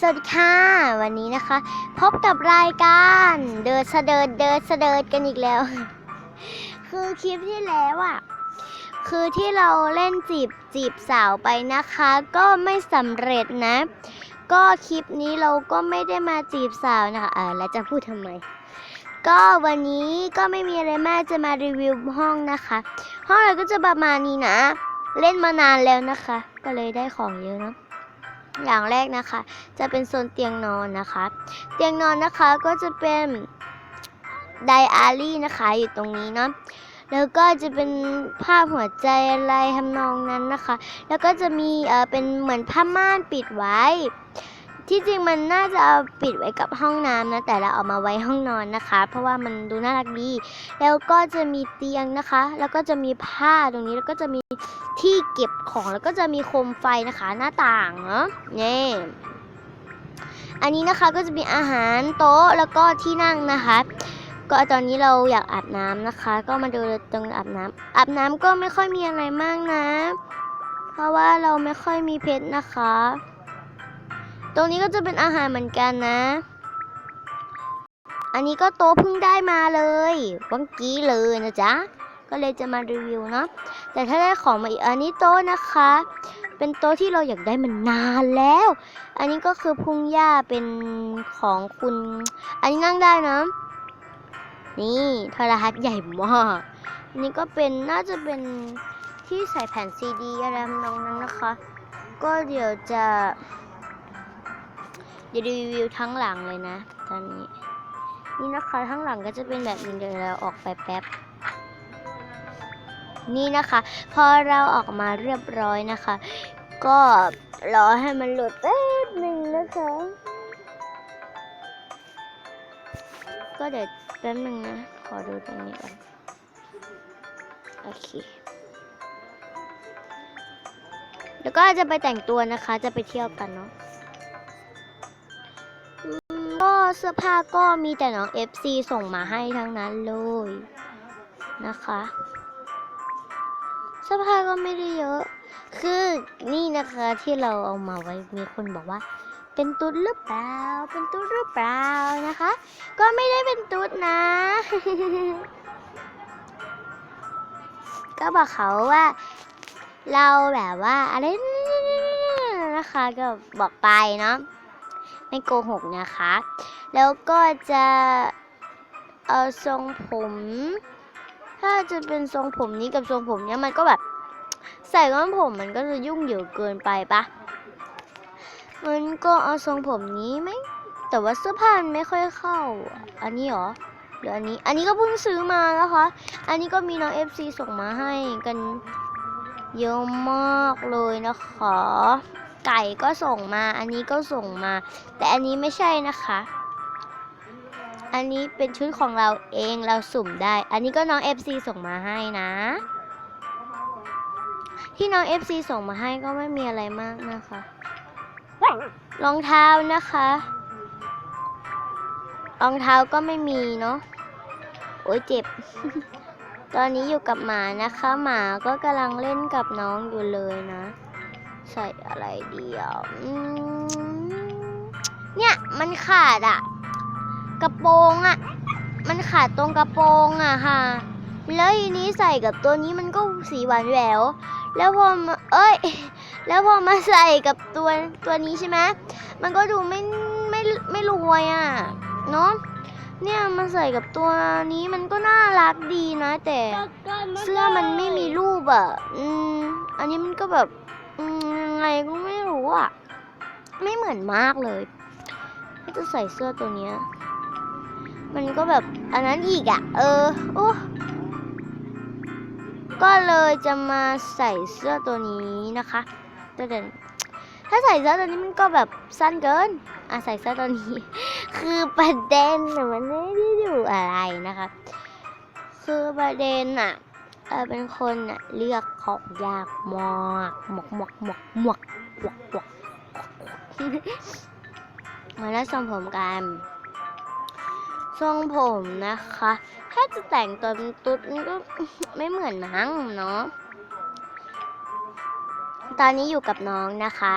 สวัสดีค่ะ วันนี้นะคะ พบกับรายการเดินเสดิร์ดเดินเสดิร์ดกันอีกแล้ว คือคลิปที่แล้วอะคือที่เราเล่นจีบจีบสาวไปนะคะ ก็ไม่สำเร็จนะ ก็คลิปนี้เราก็ไม่ได้มาจีบสาวนะคะอ่าแล้วจะพูดทำไม ก็วันนี้ก็ไม่มีอะไรมากจะมารีวิวห้องนะคะ ห้องเราก็จะประมาณนี้นะ เล่นมานานแล้วนะคะ ก็เลยได้ของเยอะเนาะ อย่างแรกนะคะ จะเป็นโซนเตียงนอนนะคะ เตียงนอนนะคะก็จะเป็นไดอารี่นะคะอยู่ตรงนี้เนาะแล้วก็จะเป็นภาพหัวใจอะไรทำนองนั้นนะคะ แล้วก็จะมีเออเป็นเหมือนผ้าม่านปิดไว้ ที่จริงมันน่าจะเอาปิดไว้กับห้องน้ำนะ แต่เราเอามาไว้ห้องนอนนะคะ เพราะว่ามันดูน่ารักดี แล้วก็จะมีเตียงนะคะ แล้วก็จะมีผ้าตรงนี้แล้วก็จะมีที่เก็บของแล้วก็จะมีโคมไฟนะคะ หน้าต่างเนาะนี่อันนี้นะคะก็จะมีอาหารโต๊ะแล้วก็ที่นั่งนะคะ ก็ตอนนี้เราอยากอาบน้ำนะคะ ก็มาดูตรงอาบน้ำอาบน้ำก็ไม่ค่อยมีอะไรมากนะ เพราะว่าเราไม่ค่อยมีเพชรนะคะ ตรงนี้ก็จะเป็นอาหารเหมือนกันนะ อันนี้ก็โต๊ะเพิ่งได้มาเลยเมื่อกี้เลยนะจ๊ะ ก็เลยจะมารีวิวเนาะ แต่ถ้าได้ของมาอีกอันนี้โต๊ะนะคะ เป็นโต๊ะที่เราอยากได้มันนานแล้ว อันนี้ก็คือพุ่งหญ้าเป็นของคุณ อันนี้นั่งได้นะนี่โทรทัศน์ใหญ่มากอันนี้ก็เป็นน่าจะเป็นที่ใส่แผ่นซีดีอะไรนองนั้นนะคะ ก็เดี๋ยวจะ เดี๋ยวรีวิวทั้งหลังเลยนะ ตอนนี้ นี่นะคะทั้งหลังก็จะเป็นแบบนี้เดี๋ยวเราออกไปแป๊บ นี่นะคะ พอเราออกมาเรียบร้อยนะคะ ก็รอให้มันหลุดแป๊บหนึ่งนะคะ ก็เดี๋ยวแป๊บหนึ่งนะ ขอดูตรงนี้ก่อนโอเคแล้วก็จะไปแต่งตัวนะคะ จะไปเที่ยวกันเนาะ ก็เสื้อผ้าก็มีแต่น้อง FC ส่งมาให้ทั้งนั้นเลยนะคะ เสื้อผ้าก็ไม่ได้เยอะ คือนี่นะคะที่เราเอามาไว้มีคนบอกว่า เป็นตุ๊ดหรือเปล่า เป็นตุ๊ดหรือเปล่านะคะ ก็ไม่ได้เป็นตุ๊ดนะ ก็บอกเขาว่า เราแบบว่าอะไรนะคะก็บอกไปเนาะ ไม่โกหกนะคะ แล้วก็จะเอาทรงผม ถ้าจะเป็นทรงผมนี้กับทรงผมเนี้ยมันก็แบบ ใส่ก้อนผมมันก็จะยุ่งเหยิงเกินไปปะมันก็เอาทรงผมนี้ไหมแต่ว่าเสื้อผ้ามันไม่ค่อยเข้า อันนี้เหรอหรืออันนี้ อันนี้ก็เพิ่งซื้อมานะคะ อันนี้ก็มีน้อง FC ส่งมาให้กันเยอะมากเลยนะคะ ไก่ก็ส่งมา อันนี้ก็ส่งมา แต่อันนี้ไม่ใช่นะคะ อันนี้เป็นชุดของเราเองเราสุ่มได้ อันนี้ก็น้อง FC ส่งมาให้นะ ที่น้อง FC ส่งมาให้ก็ไม่มีอะไรมากนะคะ รองเท้านะคะ รองเท้าก็ไม่มีเนาะ โอ้ยเจ็บตอนนี้อยู่กับหมานะคะ หมาก็กำลังเล่นกับน้องอยู่เลยนะ ใส่อะไรเดีอะอืมเนี่ยมันขาดอะกระโปรงอะมันขาดตรงกระโปรงอะค่ะ แล้วทีนี้ใส่กับตัวนี้มันก็สีหวานแหวว แล้วพอเอ้ย แล้วพอมาใส่กับตัวตัวนี้ใช่ไหมมันก็ดูไม่ไม่ไม่รวยอะเนาะเนี่ยมาใส่กับตัวนี้มันก็น่ารักดีนะ แต่เสื้อมันไม่มีรูปอะอืมอันนี้มันก็แบบ ไงก็ไม่รู้อะ ไม่เหมือนมากเลยก็จะใส่เสื้อตัวเนี้ย มันก็แบบอันนั้นอีกอะ เออโอ้ก็เลยจะมาใส่เสื้อตัวนี้นะคะแต่เดี๋ยวถ้าใส่เสื้อตัวนี้มันก็แบบสั้นเกิน อะใส่เสื้อตัวนี้ คือประเด็นน่ะมันไม่ได้ดูอะไรนะคะ คือประเด็นอะ เออเป็นคนอะเลือกของยากมากหมกหมกหมกหมกหมกหมกมาแล้วทรงผมกันทรงผมนะคะ ถ้าจะแต่งตัวเป็นตุ๊ดมันก็ไม่เหมือนมั้งเนาะตอนนี้อยู่กับน้องนะคะ